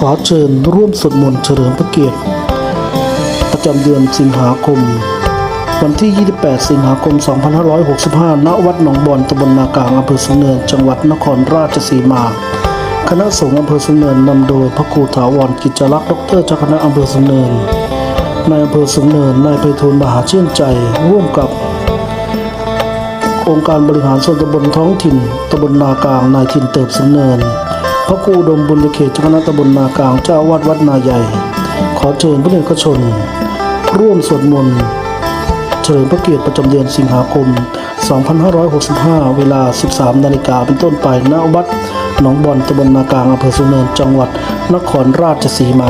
ขอเชิญร่วมสวดมนต์เฉลิมพระเกียรติ ประจำเดือนสิงหาคม วันที่ 28 สิงหาคม 2565 ณ วัดหนองบอนตำบลนากลางอำเภอสุนเนิน จังหวัดนครราชสีมา คณะสงฆ์อำเภอสุนเนินนำโดยพระครูถาวรกิจลักษณ์ดอกเตอรเจ้าคณะอำเภอสุนเนิน นายอำเภอสุนเนิน นายไพฑูรย์มหาชื่นใจ ร่วมกับองค์การบริหารส่วนตำบลท้องถิ่นตำบลนากลาง นายถิ่นเติบสุนเนิน พระครูดมบุญเขตเจ้าคณะตำบลนากลางเจ้าวาดวัดนาใหญ่ ขอเชิญพระเนกชน ร่วมสวดมนต์เฉลิมพระเกียรติประจำเดือนสิงหาคม 2565 เวลา 13 นาฬิกาเป็นต้นไปณวัดหนองบอลตำบลนากลางอำเภอสุเนินจังหวัดนครราชสีมา